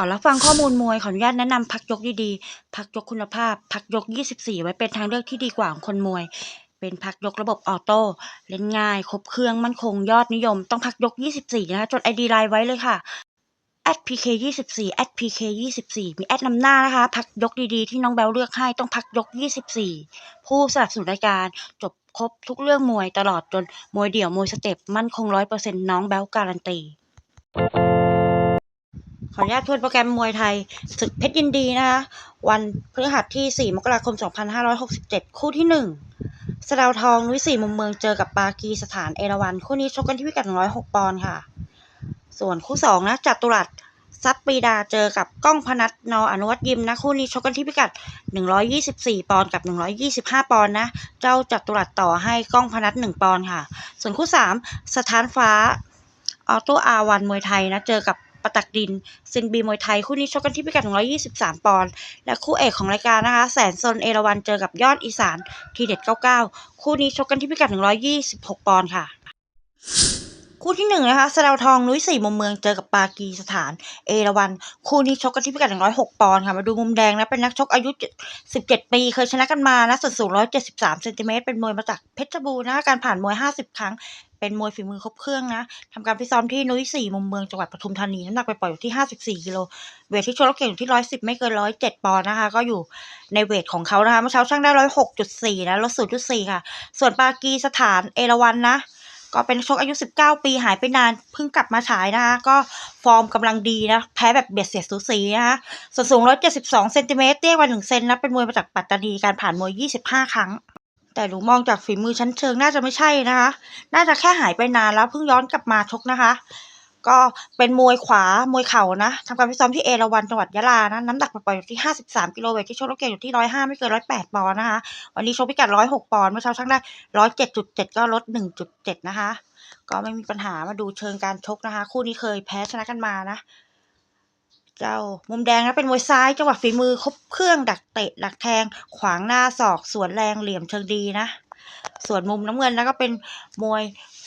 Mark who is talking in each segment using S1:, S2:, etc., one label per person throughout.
S1: ก่อนรับฟังข้อมูลมวยขออนุญาตแนะนำพักยกดีๆ พักยกคุณภาพ พักยก 24 ไว้เป็นทางเลือกที่ดีกว่าของคนมวย เป็นพักยกระบบออโต้ เล่นง่าย ครบเครื่องมั่นคงยอดนิยม ต้องพักยก 24 นะคะ จด ID ไลน์ไว้เลยค่ะ @pk 24 @pk 24 มีแอดนำหน้านะคะ พักยกดีๆ ที่น้องแบลเลือกให้ต้องพักยก 24 ผู้สนับสนุนรายการจบครบทุกเรื่องมวยตลอดจนมวยเดี่ยวมวยสเต็ปมั่นคง 100%น้องแบลการันตี ขออนุญาตทวนโปรแกรมมวยไทยศึกเพชรยินดีนะคะ วันพฤหัสที่ 4 มกราคม 2567 คู่ที่ 1สดาวทองนุ้ยสี่มุมเมืองเจอกับปากีสถานเอราวันคู่นี้ชกกันที่พิกัด 106 ปอนด์ค่ะ ส่วนคู่ 2 นะจัตุรัสซับปีดาเจอกับก้องพนัทนออนุวัตยิมนะ คู่นี้ชกกันที่พิกัด 124 ปอนด์กับ 125 ปอนด์นะ เจ้าจัตุรัสต่อให้ก้องพนัท1ปอนด์ค่ะ ส่วนคู่ 3 สถานฟ้าออโตอาวันมวยไทยนะ เจอกับ ประตักดินซินบีมวยไทย คู่นี้ชกกันที่พิกัด 123 ปอนด์ และคู่เอกของรายการนะคะ แสนซนเอราวันเจอกับยอดอีสานทีเด็ด 99 คู่นี้ชกกันที่พิกัด 126 ปอนด์ค่ะ คู่ที่หนึ่งนะคะสะเดาวทองนุ้ยสี่มุมเมืองเจอกับปากีสถาน เอราวัน คู่นี้ชกกันที่พิกัด 106 ปอนด์ค่ะ มาดูมุมแดงนะเป็นนักชกอายุ 17 ปี เคยชนะกันมานะส่วนสูง 173เซนติเมตรเป็นมวยมาจากเพชรบูรณ์นะการผ่านมวย 50 ครั้งเป็นมวยฝีมือครบเครื่องนะทำการฟิตซ้อมที่นุ้ยสี่มุมเมืองจังหวัดปทุมธานีน้ำหนักไปปล่อยอยู่ที่54กิโลเวทที่ชกแล้วเก่งอยู่ที่110ไม่เกิน107ปอนด์นะคะ ก็อยู่ในเวทของเขานะคะเมื่อเช้าช่างได้106.4นะลด0.4ค่ะ ส่วนปากีสถานเอราวันนะ ก็เป็นชกอายุ 19 ปีหายไปนานเพิ่งกลับมาฉายนะคะก็ฟอร์มกำลังดีนะ แพ้แบบเบียดเสียดสูสีนะคะส่วนสูง 172เซนติเมตรเตี้ยกว่า1เซนนะเป็นมวยมาจากปัตตานีการผ่านมวย 25 ครั้ง แต่หนูมองจากฝีมือชั้นเชิงน่าจะไม่ใช่นะคะ น่าจะแค่หายไปนานแล้วเพิ่งย้อนกลับมาชกนะคะ ก็เป็นมวยขวามวยเข่านะทำการฟิตซ้อมที่เอราวันจังหวัดยะลานะน้ำหนักปล่อยอยู่ที่ 53 กิโลเวทที่ชกแล้วเก่งอยู่ที่ 105 ไม่เกิน 108 ปอนด์นะคะ วันนี้ชกพิกัด 106 ปอนด์เมื่อเช้าช่างได้ 107.7 ก็ลด 1.7 นะคะ ก็ไม่มีปัญหามาดูเชิงการชกนะคะ คู่นี้เคยแพ้ชนะกันมานะ เจ้ามุมแดงนะเป็นมวยซ้ายจังหวะฝีมือครบเครื่องดักเตะดักแทง ขวางหน้าศอกสวนแรงเหลี่ยมเชิงดีนะส่วนมุมน้ำเงินนะก็เป็นมวย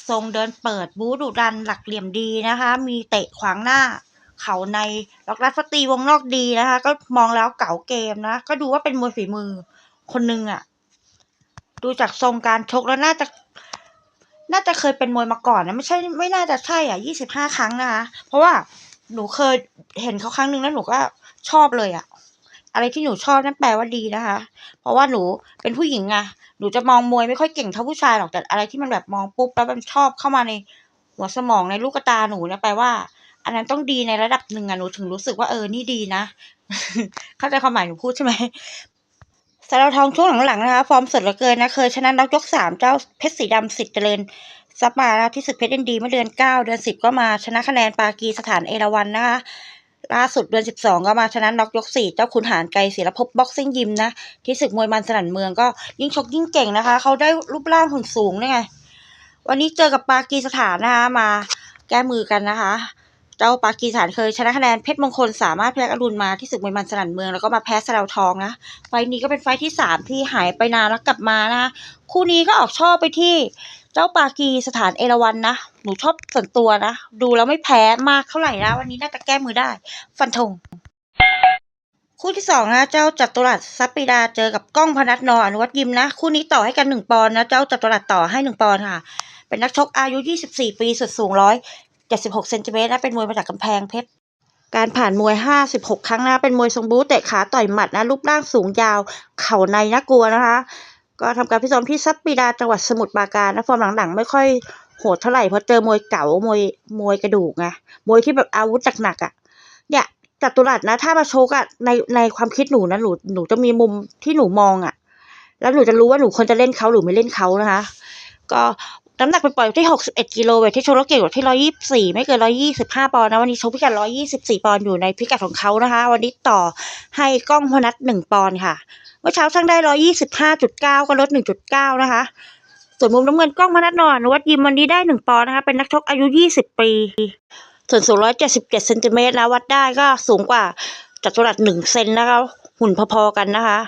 S1: ทรงเดินเปิดบู๊ดุดันหลักเหลี่ยมดีนะคะ มีเตะขวางหน้า เข่าในล็อกรัดฟัตีวงนอกดีนะคะ ก็มองแล้วเก๋าเกมนะ ก็ดูว่าเป็นมวยฝีมือคนหนึ่งอะดูจากทรงการชกแล้วน่าจะ น่าจะเคยเป็นมวยมาก่อนนะไม่ใช่ไม่น่าจะใช่อะยี่สิบห้าครั้งนะคะ เพราะว่าหนูเคยเห็นเขาครั้งหนึ่งแล้วหนูก็ชอบเลยอะ อะไรที่หนูชอบนั่นแปลว่าดีนะคะ เพราะว่าหนูเป็นผู้หญิงไงหนูจะมองมวยไม่ค่อยเก่งเท่าผู้ชายหรอกแต่อะไรที่มันแบบมองปุ๊บแล้วมันชอบเข้ามาในหัวสมองในลูกตาหนูเนี่ยแปลว่า อันนั้นต้องดีในระดับหนึ่งอะหนูถึงรู้สึกว่าเออนี่ดีนะ เข้าใจความหมายหนูพูดใช่ไหมสารวทองช่วงหลังๆนะคะฟอร์มสดเหลือเกินนะเคยชนะน็อกยกสามเจ้าเพชรสีดำสิทธิ์เจริญซับมาที่ศึกเพชรเอ็นดีเมื่อเดือนเก้าเดือนสิบก็มาชนะคะแนนปากีสถานเอราวันนะคะ ล่าสุดเดือนสิบสองก็มาชนะน็อกยกสี่เจ้าขุนหารไกรศิลภพบ็อกซิ่งยิมนะ ที่ศึกมวยมันสนั่นเมืองก็ยิ่งชกยิ่งเก่งนะคะ เขาได้รูปร่างหุ่นสูงด้วยไง วันนี้เจอกับปากีสถานนะคะมาแก้มือกันนะคะ เจ้าปากีสถานเคยชนะคะแนนเพชรมงคลสามารถแพยักอรุณมาที่ศึกมวยมันสนั่นเมืองแล้วก็มาแพ้สะเดาวทองนะ ไฟล์นี้ก็เป็นไฟที่สามที่หายไปนานแล้วกลับมานะ คู่นี้ก็ออกชอบไปที่ เจ้าปากีสถานเอราวันนะ หนูชอบส่วนตัวนะ ดูแล้วไม่แพ้มากเท่าไหร่นะ วันนี้น่าจะแก้มือได้ ฟันธงคู่ที่สองนะเจ้าจัตุรัสซัปปีดาเจอกับก้องพนัทนออนุวัตยิมนะ คู่นี้ต่อให้กันหนึ่งปอนด์นะ เจ้าจัตุรัสต่อให้หนึ่งปอนด์ค่ะ เป็นนักชกอายุ 24 ปีสุดสูงร้อยเจ็ดสิบหกเซนติเมตรนะ เป็นมวยมาจากกำแพงเพชรการผ่านมวย 56 ครั้งนะ เป็นมวยทรงบู๊เตะขาต่อยหมัดนะ รูปร่างสูงยาว เข่าในน่ากลัวนะคะ ก็ทำการพิซ้อมที่ซับปีดาจังหวัดสมุทรปราการนะฟอร์มหลังๆ ไม่ค่อยโหดเท่าไหร่เพราะเจอมวยเก๋ามวยมวยกระดูกไงมวยที่แบบอาวุธหนักๆอะเนี่ยจัตุรัสนะ ถ้ามาชกอะในในความคิดหนูนะหนูหนูจะมีมุมที่หนูมองอะ แล้วหนูจะรู้ว่าหนูควรจะเล่นเขาหรือไม่เล่นเขานะคะ ก็น้ำหนักไปปล่อยอยู่ที่61กิโลเวทที่โชกแล้วเก่งกว่าที่124ไม่เกิน125ปอนด์นะวันนี้ชกพิกัด124ปอนด์อยู่ในพิกัดของเขานะคะ วันนี้ต่อให้กล้องพนัท1ปอนด์ค่ะ เมื่อเช้าช่างได้125.9ก็ลด1.9นะคะ ส่วนมุมน้ำเงินกล้องพนัทนอนวัดยิมวันนี้ได้1ปอนด์นะคะ เป็นนักชกอายุ20ปี ส่วนสูง177เจ็ดสิบเจ็ดเซนติเมตรนะวัดได้ก็สูงกว่าจัตุรัส1เซนนะคะ หุ่นพอๆกันนะคะ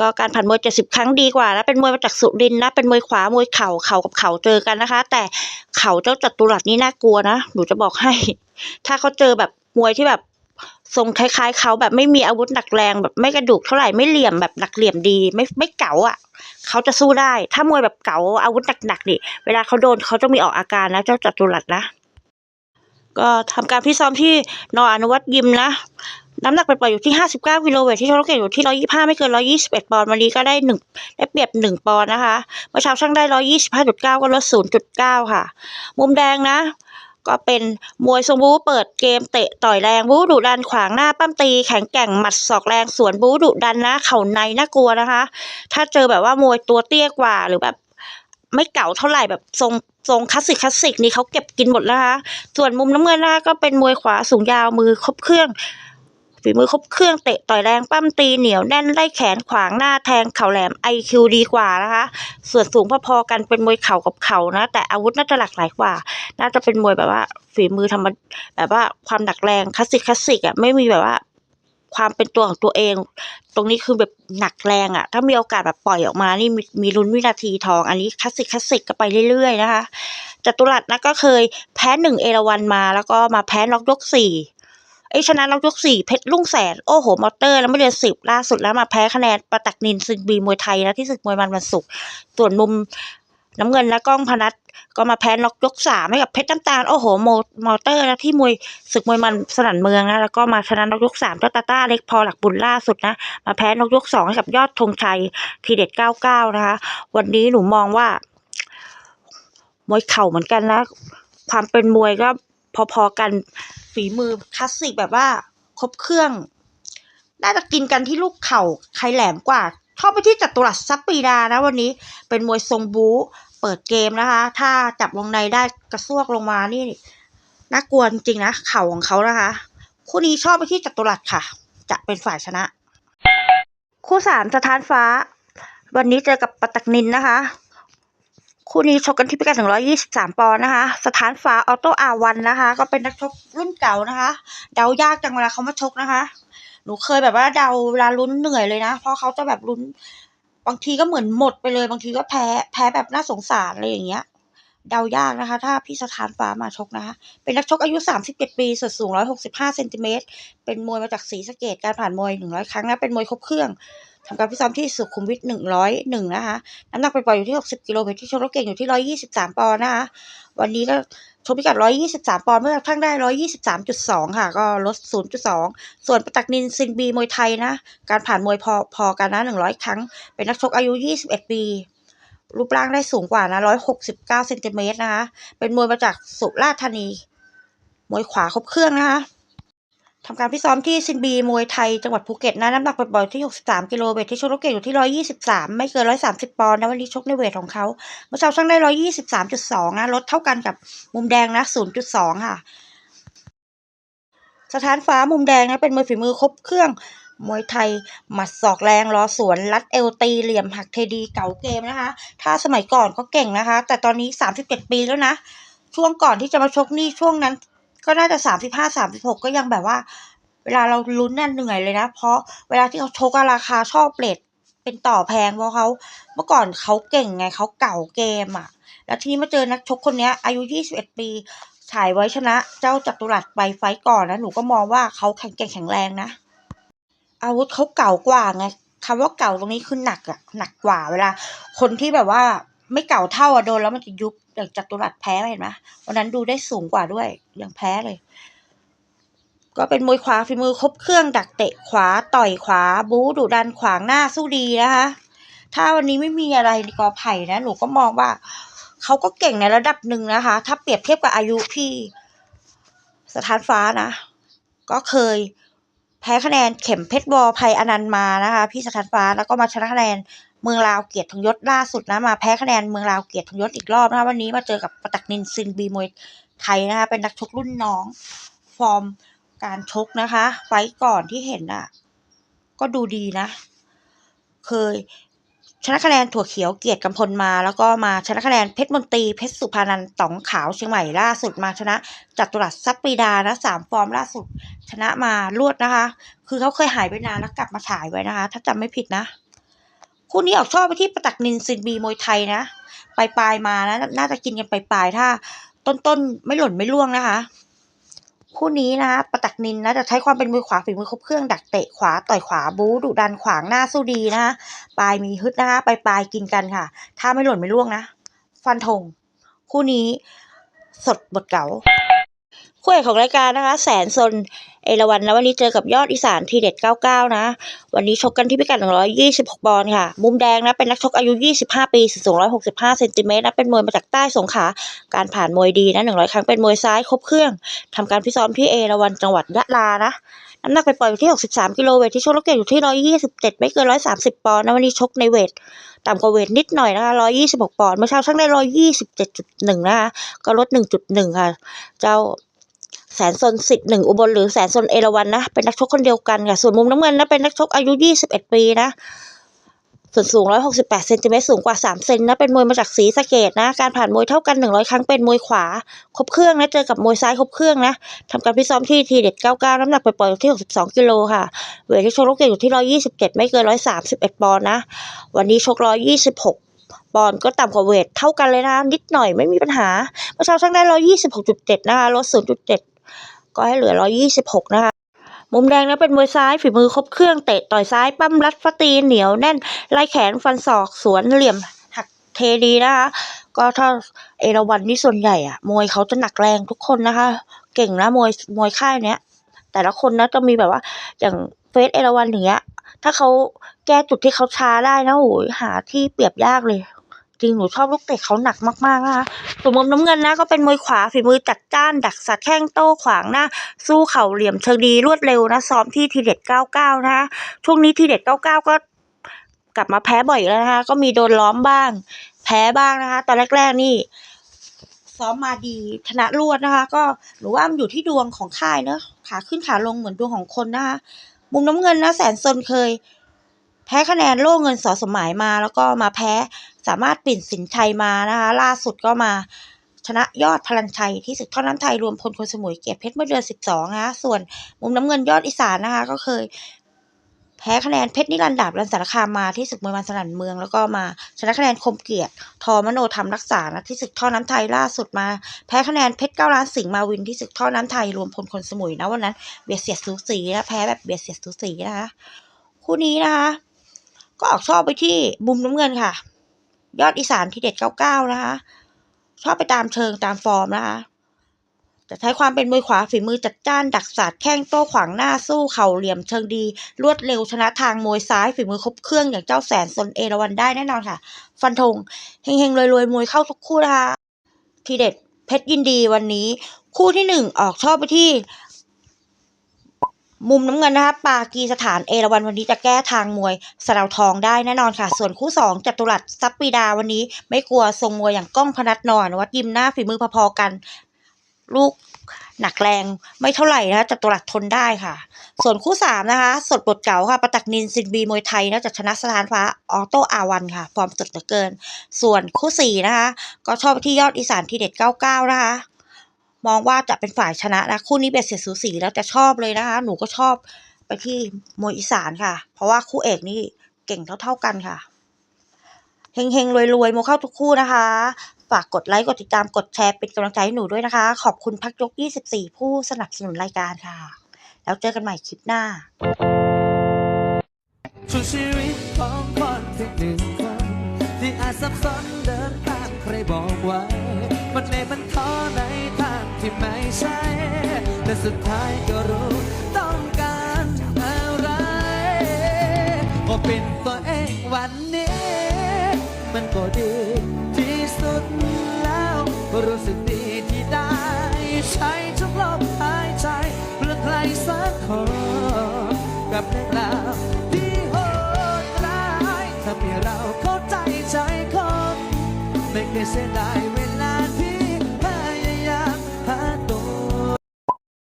S1: ก็การผ่านมวย70ครั้งดีกว่านะเป็นมวยมาจากสุรินนะเป็นมวยขวามวยเข่าเข่ากับเข่าเจอกันนะคะ แต่เข่าเจ้าจัตุรัสนี่น่ากลัวนะหนูจะบอกให้ ถ้าเขาเจอแบบมวยที่แบบ ทรงคล้ายๆเขาแบบไม่มีอาวุธหนักแรงแบบไม่กระดูกเท่าไหร่ไม่เหลี่ยมแบบหนักเหลี่ยมดี ไม่ไม่เก๋าอะเขาจะสู้ได้ ถ้ามวยแบบเก๋าอาวุธหนักๆนี่เวลาเขาโดนเขาจะมีออกอาการนะเจ้าจัตุรัสนะก็ทำการพิซ้อมที่นออนุวัตยิมนะ น้ำหนักไปปล่อยอยู่ที่59กิโลเวทที่ชกเก่งอยู่ที่125ไม่เกิน121ปอนด์วันนี้ก็ได้หนึ่งได้เปรียบ1ปอนด์นะคะเมื่อเช้าช่างได้125.9ก็ลด0.9ค่ะ มุมแดงนะ ก็เป็นมวยทรงบู๊เปิดเกมเตะต่อยแรงบู๊ดุดันขวางหน้าปั้มตีแข็งแกร่งหมัดศอกแรงสวนบู๊ดุดันนะเข่าในน่ากลัวนะคะ ถ้าเจอแบบว่ามวยตัวเตี้ยกว่าหรือแบบไม่เก่าเท่าไหร่แบบทรงทรงคลาสสิกคลาสสิกนี่เขาเก็บกินหมดแล้วนะคะส่วนมุมน้ำเงินหน้าก็เป็นมวยขวาสูงยาวมือครบเครื่อง ฝีมือครบเครื่องเตะต่อยแรงปั้มตีเหนียวแน่นไล่แขนขวางหน้าแทงเข่าแหลมไอคิวดีกว่านะคะ ส่วนสูงพอๆกันเป็นมวยเข่ากับเข่านะ แต่อาวุธน่าจะหลากหลายกว่า น่าจะเป็นมวยแบบว่า ฝีมือธรรมแบบว่าความหนักแรงคลาสสิกคลาสสิกอะไม่มีแบบว่าความเป็นตัวของตัวเอง ตรงนี้คือแบบหนักแรงอะ ถ้ามีโอกาสแบบปล่อยออกมานี่มีมีลุ้นวินาทีทอง อันนี้คลาสสิกคลาสสิกก็ไปเรื่อยๆนะคะจตุรัสนะก็เคยแพ้หนึ่งเอราวันมา แล้วก็มาแพ้ล็อกยกสี่ ไอชนะล็อกยกสี่เพชรลุ่งแสน โอ้โห มอเตอร์ แล้วไม่เดือนสิบล่าสุดแล้วมาแพ้คะแนนประตักนินซึงบีมวยไทยนะที่ศึกมวยมันวันศุกร์ส่วนมุมน้ำเงินนะก้องพนัทก็มาแพ้ล็อกยกสามให้กับเพชรน้ำตาล โอ้โหโมมอเตอร์นะที่มวยศึกมวยมันสนั่นเมืองนะแล้วก็มาชนะล็อกยกสามเจ้าตาต้าเล็กพอหลักบุญล่าสุดนะ มาแพ้นกยกสองให้กับยอดธงชัยทีเด็ดเก้าเก้านะคะ วันนี้หนูมองว่ามวยเข่าเหมือนกันนะ ความเป็นมวยก็ พอๆกันฝีมือคลาสสิกแบบว่าครบเครื่อง น่าจะกินกันที่ลูกเข่าใครแหลมกว่าเข้าไปที่จัตุรัสซับปีดานะวันนี้เป็นมวยทรงบู๊เปิดเกมนะคะ ถ้าจับวงในได้กระซวกลงมานี่น่ากลัวจริงๆนะเข่าของเขานะคะ คู่นี้ชอบไปที่จัตุรัสค่ะ จะเป็นฝ่ายชนะ คู่สามสถานฟ้า วันนี้เจอกับปตักนินนะคะ คู่นี้ชกกันที่พิกัดถึงร้อยี่สิบสามปอนด์นะคะ สถานฟ้าออโต้อาวันนะคะ ก็เป็นนักชกรุ่นเก่านะคะ เดายากจังเวลาเขามาชกนะคะ หนูเคยแบบว่าเดาเวลาลุ้นเหนื่อยเลยนะ เพราะเขาจะแบบลุ้น บางทีก็เหมือนหมดไปเลย บางทีก็แพ้ แพ้แบบน่าสงสารอะไรอย่างเงี้ย เดายากนะคะ ถ้าพี่สถานฟ้ามาชกนะคะ เป็นนักชกอายุ 37 ปีส่วนสูง 165เซนติเมตร เป็นมวยมาจากศรีสะเกดการผ่านมวย 100 ครั้งนะ เป็นมวยครบเครื่อง ทำการพิตซ้อมที่สุขุมวิท101นะคะ น้ำหนักไปปล่อยอยู่ที่60กิโลเมตรที่ชกรถเก่งอยู่ที่123ปอนด์นะคะ วันนี้ก็ชกพิกัด123ปอนด์เมื่อทั้งได้123.2ค่ะ ก็ลด0.2ส่วนประตักนินซิงบีมวยไทยนะ การผ่านมวยพอพอกันนะ100ครั้ง เป็นนักชกอายุ21ปี รูปร่างได้สูงกว่านะ169เซนติเมตรนะคะ เป็นมวยมาจากสุราษฎร์ธานี มวยขวาครบเครื่องนะคะ ทำการพิซ้อมที่ซินบีมวยไทยจังหวัดภูเก็ตนะน้ำหนักปล่อยๆที่ 63 กิโลเวทที่ชกรถเก่งอยู่ที่ 123 ไม่เกิน 130 ปอนด์นะวันนี้ชกในเวทของเขาเมื่อเช้าช่างได้ 123.2 นะลดเท่ากันกับมุมแดงนะ 0.2 ค่ะ สถานฟ้ามุมแดงนะเป็นมวยฝีมือครบเครื่องมวยไทย หมัดศอกแรงรอสวนรัดเอวตีเหลี่ยมหักเทดีเก่าเกมนะคะ ถ้าสมัยก่อนก็เก่งนะคะ แต่ตอนนี้ 37 ปีแล้วนะ ช่วงก่อนที่จะมาชกนี่ช่วงนั้น ก็น่าจะ35 36ก็ยังแบบว่า เวลาเราลุ้นน่ะเหนื่อยเลยนะ เพราะเวลาที่เขาชกราคาชอบเลทเป็นต่อแพงเพราะเขาเมื่อก่อนเขาเก่งไงเขาเก่าเกมอะ แล้วทีนี้มาเจอนักชกคนเนี้ยอายุ 21 ปีถ่ายไว้ชนะ เจ้าจัตุรัสไปไฟก่อนนะหนูก็มองว่าเขาแข็งแกร่งแข็งแรงนะ อาวุธเขาเก่ากว่าไงคำว่าเก่าตรงนี้คือหนักอะหนักกว่าเวลา คนที่แบบว่าไม่เก่าเท่าอะโดนแล้วมันจะยุบ อย่างจัตุรัสแพ้เห็นไหมวันนั้นดูได้สูงกว่าด้วยยังแพ้เลย ก็เป็นมวยขวาฝีมือครบเครื่องดักเตะขวาต่อยขวา บู๊ดุดันขวางหน้าสู้ดีนะคะ ถ้าวันนี้ไม่มีอะไรในกอไผ่นะ หนูก็มองว่าเขาก็เก่งในระดับหนึ่งนะคะ ถ้าเปรียบเทียบกับอายุพี่สถานฟ้านะ ก็เคยแพ้คะแนนเข็มเพชรวอภัยอนันต์มานะคะ พี่สถานฟ้าแล้วก็มาชนะคะแนน เมืองลาวเกียรติทองยศล่าสุดนะมาแพ้คะแนนเมืองลาวเกียรติทองยศอีกรอบนะคะวันนี้มาเจอกับประตักนินซินบีมวยไทยนะคะเป็นนักชกรุ่นน้อง ฟอร์มการชกนะคะ ไฟก่อนที่เห็นอะ ก็ดูดีนะ เคยชนะคะแนนถั่วเขียวเกียรติกำพลมา แล้วก็มาชนะคะแนนเพชรมนตรีเพชรสุภานันต๋องขาวเชียงใหม่ล่าสุดมาชนะจัตุรัสซับปีดานะสามฟอร์มล่าสุด ชนะมารวดนะคะ คือเขาเคยหายไปนานแล้วกลับมาฉายไว้นะคะ ถ้าจำไม่ผิดนะ คู่นี้ออกชอบไปที่ประตักนินซินบีมวยไทยนะปลายๆมานะน่าจะกินกันปลายๆถ้า ต้นๆไม่หล่นไม่ล่วงนะคะ คู่นี้นะคะประตักนินนะจะใช้ความเป็นมือขวาฝีมือครบเครื่องดักเตะขวาต่อยขวาบู๊ดุดันขวางหน้าสู้ดีนะคะปลายมีฮึดนะคะปลายปลายกินกันค่ะ ถ้าไม่หล่นไม่ล่วงนะ ฟันธงคู่นี้สดบทเก๋า คู่เอกของรายการนะคะ แสนซนเอราวันนะวันนี้เจอกับยอดอีสานทีเด็ด 99 นะ วันนี้ชกกันที่พิกัด 126ปอนด์ค่ะ มุมแดงนะเป็นนักชกอายุ 25 ปีสูง 165เซนติเมตรนะเป็นมวยมาจากใต้สงขลาการผ่านมวยดีนะ 100 ครั้งเป็นมวยซ้ายครบเครื่องทำการพิซ้อมที่เอราวันจังหวัดยะลานะน้ำหนักไปปล่อยอยู่ที่ 63 กิโลเวทที่ชกแล้วเก่งอยู่ที่ 127 ไม่เกิน 130 ปอนด์นะวันนี้ชกในเวทต่ำกว่าเวทนิดหน่อยนะคะ 126 ปอนด์เมื่อเช้าชั่งได้ 127.1 นะคะก็ลด 1.1 ค่ะ เจ้า แสนซนสิทธิ์หนึ่งอุบลหรือแสนซนเอราวันนะ เป็นนักชกคนเดียวกันค่ะ ส่วนมุมน้ำเงินนะเป็นนักชกอายุ 21 ปีนะ ส่วนสูง 168เซนติเมตรสูงกว่า 3 เซนนะ เป็นมวยมาจากศรีสะเกดนะ การผ่านมวยเท่ากัน 100 ครั้งเป็นมวยขวา ครบเครื่องนะ เจอกับมวยซ้ายครบเครื่องนะทำการพิซ้อมที่ทีเด็ด 99 น้ำหนักไปปล่อยอยู่ที่ 62 กิโลค่ะ เวทที่ชกลูกเก่งอยู่ที่ 127 ไม่เกิน 131 ปอนด์นะ วันนี้ชก 126ปอนด์ก็ต่ำกว่าเวทเท่ากันเลยนะ นิดหน่อยไม่มีปัญหาเมื่อเช้าช่างได้126.7นะคะลด0.7 ก็ให้เหลือ 126 นะคะ มุมแดงนะเป็นมวยซ้ายฝีมือครบเครื่องเตะต่อยซ้ายปั้มรัดฟาตีเหนียวแน่นไล่แขนฟันศอกสวนเหลี่ยมหักเทดีนะคะก็ถ้าเอราวันนี่ส่วนใหญ่อะมวยเขาจะหนักแรงทุกคนนะคะ เก่งนะมวยมวยค่ายเนี้ยแต่ละคนนะจะมีแบบว่าอย่างเฟสเอราวันอย่างเงี้ยถ้าเขาแก้จุดที่เขาช้าได้นะโอ้ยหาที่เปรียบยากเลย จริงหนูชอบลูกเตะเขาหนักมากๆนะคะส่วนมุมน้ำเงินนะก็เป็นมวยขวาฝีมือจัดจ้าน ดักสัดแข้งโต้ขวางหน้าสู้เข่าเหลี่ยมเชิงดีรวดเร็วนะซ้อมที่ทีเด็ด99นะคะช่วงนี้ทีเด็ด99ก็กลับมาแพ้บ่อยแล้วนะคะก็มีโดนล้อมบ้าง แพ้บ้างนะคะ ตอนแรก ๆนี่ซ้อมมาดีชนะรวดนะคะ ก็หนูว่ามันอยู่ที่ดวงของค่ายเนอะขาขึ้นขาลงเหมือนดวงของคนนะคะมุมน้ำเงินนะแสนซนเคย แพ้คะแนนโล่เงินสอสมหมายมาแล้วก็มาแพ้ สามารถปิ่นสินชัยมานะคะ ล่าสุดก็มาชนะยอดพลันชัยที่ศึกท่อน้ำไทยรวมพลคนสมุยเกียรติเพชรเมื่อเดือน 12 นะคะ ส่วนมุมน้ำเงินยอดอีสานนะคะ ก็เคยแพ้คะแนนเพชรนิรันดาบรันสารคามมาที่ศึกมวยมันสนันเมือง แล้วก็มาชนะคะแนนคมเกียรติทอมโนธรรมรักษานะที่ศึกท่อน้ำไทยล่าสุดมา แพ้คะแนนเพชรเก้าล้านสิงห์มาวินที่ศึกท่อน้ำไทยรวมพลคนสมุยนะวันนั้นเบียดเสียดสูสีนะแพ้แบบเบียดเสียดสูสีนะคะคู่นี้นะคะ ก็ออกชอบไปที่มุมน้ำเงินค่ะ ยอดอีสานที่เด็ดเก้าเก้านะคะ ชอบไปตามเชิงตามฟอร์มนะคะจะใช้ความเป็นมวยขวาฝีมือจัดจ้านดักสาดแข้งโต้ขวางหน้าสู้เข่าเหลี่ยมเชิงดี รวดเร็วชนะทางมวยซ้ายฝีมือครบเครื่องอย่างเจ้าแสนซนเอราวันได้แน่นอนค่ะ ฟันธงเฮงๆรวยๆมวยเข้าทุกคู่นะคะทีเด็ดเพชรยินดีวันนี้ คู่ที่หนึ่งออกชอบไปที่ มุมน้ำเงินนะคะปากีสถานเอราวันวันนี้จะแก้ทางมวยสะเดาทองได้แน่นอนค่ะ ส่วนคู่สองจัตุรัสซับปีดาวันนี้ ไม่กลัวทรงมวยอย่างก้องพนัดนอนวัดยิมหน้าฝีมือพอๆกัน ลูกหนักแรงไม่เท่าไหร่นะจัตุรัสทนได้ค่ะ ส่วนคู่สามนะคะ สดบทเก่าค่ะประตักนินซินบีมวยไทยนะจะชนะสถานฟ้าออโต้อาวันค่ะฟอร์มสดเหลือเกิน ส่วนคู่สี่นะคะก็ชอบที่ยอดอีสานทีเด็ด99นะคะ มองว่าจะเป็นฝ่ายชนะนะคู่นี้เบียดเสียดสูสีแล้วแต่ชอบเลยนะคะ หนูก็ชอบไปที่มวยอีสานค่ะ เพราะว่าคู่เอกนี่เก่งเท่าๆกันค่ะเฮงๆรวยๆโมเข้าทุกคู่นะคะ ฝากกดไลค์ กดติดตาม กดแชร์ เป็นกำลังใจให้หนูด้วยนะคะ ขอบคุณพักยก 24 ผู้สนับสนุนรายการค่ะ แล้วเจอกันใหม่คลิปหน้า
S2: ช่วชีวิตของคนที่หนึ่งคนที่อาจสับสนเดินตามใครบอกไว้ มันในมันขอใน ที่ไม่ใช่แต่สุดท้ายก็รู้ต้องการอะไรพอเป็นตัวเองวันนี้ มันก็ดีที่สุดแล้ว รู้สึกดีที่ได้ใช้ทุกลมหายใจเพื่อใครสักคนกับเรื่องราวที่โหดร้ายทำให้เราเข้าใจใจคนไม่เคยเสียดายเ